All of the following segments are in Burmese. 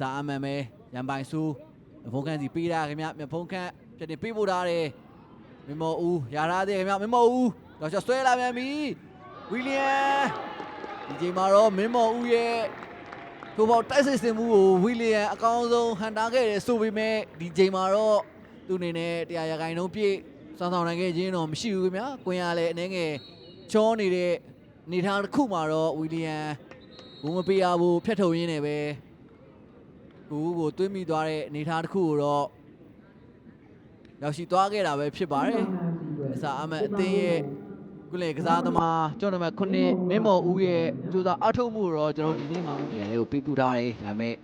ဇာအမှန်ပဲရန်ပိုင်စုဖုန်းခန့်စီပေးတာခင်ဗျမြဖုန်းခန့်ပြတင်ပေးဖို့ထားတယ်မမောဦးရထားသေးခင်ဗျမမောဦးတော့ချက်ဆွဲလာပြန်ပြီဝီလီယံဒီချိန်မှာတော့မမောဦးရဲ့ကိုပေါ့တိုက်စစ်စင်မှုကိုဝီလီယံအကောင်းဆုံးဟန်တာခဲ့တယ်ဆိုပေမဲ့ဒီချိန်မှာတော့သူ့အနေနဲ့တရားရဂိုင်နှုန်းပြည့်စောင်းဆောင်နိုင်ခဲ့ခြင်းတော့မရှိဘူးခင်ဗျကွင်ရလည်းအနေငယ်ချောနေတဲ့အနေထားတစ်ခုမှာတော့ဝီလီယံဘူးမပေးရဘူးဖြတ်ထုတ်ရင်းနေပဲကို ဦးကိုတွင်းမိသွားတဲ့အနေအထားတစ်ခုကိုတော့ရောက်ရှိသွားခဲ့တာပဲဖြစ်ပါတယ်။အစာအမတ်အသင်းရဲ့ကုလေကစားသမားကျောင်းနံပါတ်9မင်းမော်ဦးရဲ့ကြိုးစားအထောက်မှုကိုတော့ကျွန်တော်ဒီနေ့မှပြန်လေးကိုပေးပူထားတယ်။ဒါပေမဲ့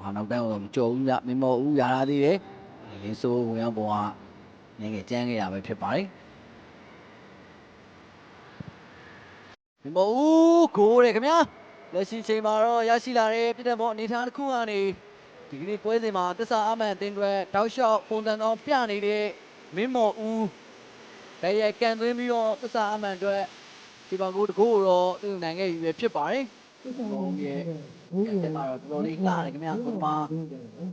ဘာနောက်တန်းတော့မကြော်ဘူးညမင်းမော်ဦးရလာသေးတယ်။ရင်းစိုးဝင်ရောက်ပေါ်ကငယ်ငယ်ကြမ်းခဲ့တာပဲဖြစ်ပါတယ်။မင်းမော်ဦးကိုတယ်ခင်ဗျာလက်ရှိချိန်မှာတော့ရရှိလာတဲ့ပြည်တဲ့ဘောအနေအထားတစ်ခုကနေ ဒီကနေ့ပွဲစဉ်မှာတစ္ဆာအမှန်အတင်းတွေတောက်လျှောက်ပုံစံတော်ပြနေတဲ့မင်းမော်ဦးတရကန်သွင်းပြီးတော့တစ္ဆာအမှန်တွေဒီပါကိုတကူတော့သူနိုင်ခဲ့ပြီပဲဖြစ်ပါတယ်။ဟုတ်ရဲ့ဒီမှာတော့တော်တော်လေးလာတယ်ခင်ဗျာ။ဘုမ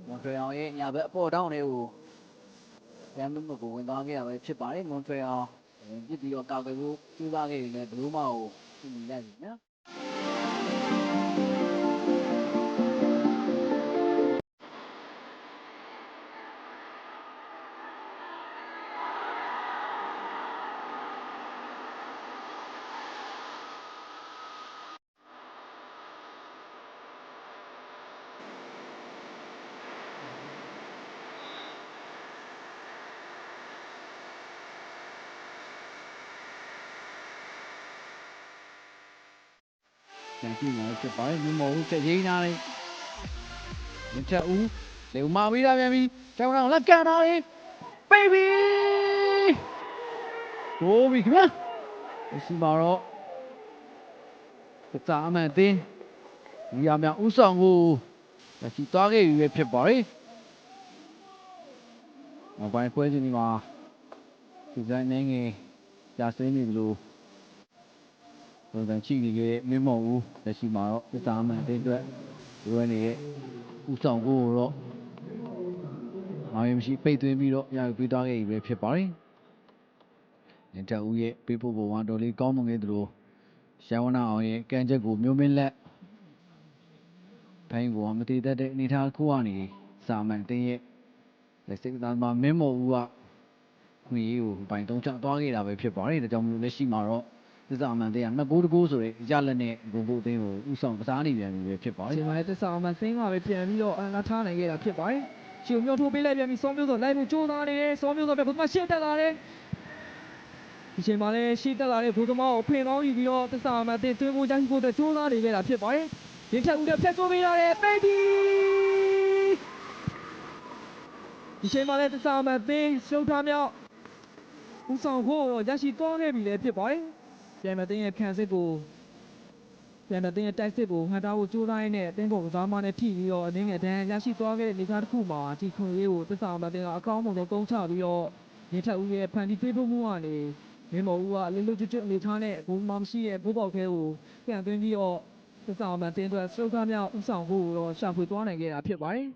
မွန်ထရီအောင်ရဲ့ညာဘက်အပေါ်တောင်းလေးကိုရန်မှုကိုဝင်သွားခဲ့ရပဲဖြစ်ပါတယ်။မွန်ထရီအောင်ပြစ်ပြီးတော့ကာကွယ်ဖို့စူးစမ်းခဲ့ရင်လည်းဘလူးမောက်ကိုပြင်လိုက်ပြီနော်။ ပြန်ကြည့်မှာဖြစ်ပါတယ်မြမော်ဦးချက်ရင်းနာလေးမြချက်ဦးလေမာမီလာပြန်ပြီကျောင်းအောင်လက်ကန်တာလေး baby ဟိုးပြီခင်ဗျာအစီမာတော့ကစားအမှန်တင်းဒီရမြဥဆောင်ကိုလက်ရှိသွားခဲ့ပြီပဲဖြစ်ပါတယ်မပိုင်ပွဲစဉ်ဒီမှာဒီဇိုင်းနေငယ်ကြာစင်းနေသလို ပုံစံချိနေခဲ့မင်းမော်ဦးလက်ရှိမှာတော့သစ္စာအမှန်တဲ့အတွက်ဒီဝဲနေရဲ့ဥဆောင်ကိုတော့အောင်ရမရှိပိတ်သွင်းပြီးတော့ရယူပေးသွားခဲ့ပြီပဲဖြစ်ပါတယ်။နေတဦးရဲ့ပေးဖို့ဘဝတော်လေးကောင်းမွန်ခဲ့သလိုရှမ်းဝနာအောင်ရဲ့ကံချက်ကိုမျိုးမင်းလက်ဘိုင်းကိုမတည်တတ်တဲ့အနေထားတစ်ခုကနေစာမန်တင်းရဲ့လက်စိတ်သားမှာမင်းမော်ဦးကခွင့်ရေးကိုပိုင်တုံးချသွားခဲ့တာပဲဖြစ်ပါတယ်။ဒါကြောင့်မလို့လက်ရှိမှာတော့ သစ္စာအမှန်တရားနှစ်ကိုးတကိုးဆိုတဲ့ရလက်နဲ့ဘုံဘုံအသင်းကိုဥဆောင်ကစားနေပြန်ပြီပဲဖြစ်ပါတအယ်ချိန်မှာလည်းတစ္ဆာအောင်မှစင်းကပဲပြန်ပြီးတော့အနာထားနိုင်ခဲ့တာဖြစ်ပါတယ်။ချီကိုမြောက်ထိုးပေးလိုက်ပြန်ပြီးစောမျိုးစောလိုက်ဖို့ကြိုးစားနေတယ်။စောမျိုးစောပြဘုသမားရှေ့တက်လာတယ်။ဒီချိန်မှာလည်းရှေ့တက်လာတဲ့ဘုသမားကိုဖင်ကောင်းယူပြီးတော့တစ္ဆာအောင်မှတင်သွင်းဖို့ကြိုးဖို့အတွက်ကြိုးစားနေခဲ့တာဖြစ်ပါတယ်။ရင်းချက်ဦးတဲ့ဖြတ်ချိုးပေးရတယ်။ baby ဒီချိန်မှာလည်းတစ္ဆာအောင်မှတင်ရှုံးထားမြောက်ဦးဆောင်ဖို့တော့ရရှိသွားခဲ့ပြီလည်းဖြစ်ပါတယ်။ ပြန်မတင်ရဲ့ခံစစ်ကိုပြန်တဲ့တင်းရဲ့တိုက်စစ်ကိုဟန်တာကိုကြိုးစားရင်းနဲ့အတင်းပေါ်ကစားမနဲ့ဖြည့်ပြီးတော့အတင်းငယ်တန်းရရှိသွားခဲ့တဲ့နေသားတစ်ခုမှာဒီခွင့်လေးကိုသစ္စာမတင်ကအကောင်းဆုံးသုံးချပြီးတော့ရင်းထက်ဦးရဲ့ဖန်တီးပေးဖို့မှုကနေမင်းမော်ဦးကအလေးလိုချွတ်ချွတ်အနေထားနဲ့ဘုံမှမရှိရဲ့ဘိုးပေါက်ခဲကိုပြန်သွင်းပြီးတော့သစ္စာမတင်အတွက်စုပ်ကားမြောက်ဥဆောင်ဖို့ကိုတော့ရှာဖွေသွားနိုင်ခဲ့တာဖြစ်ပါတယ်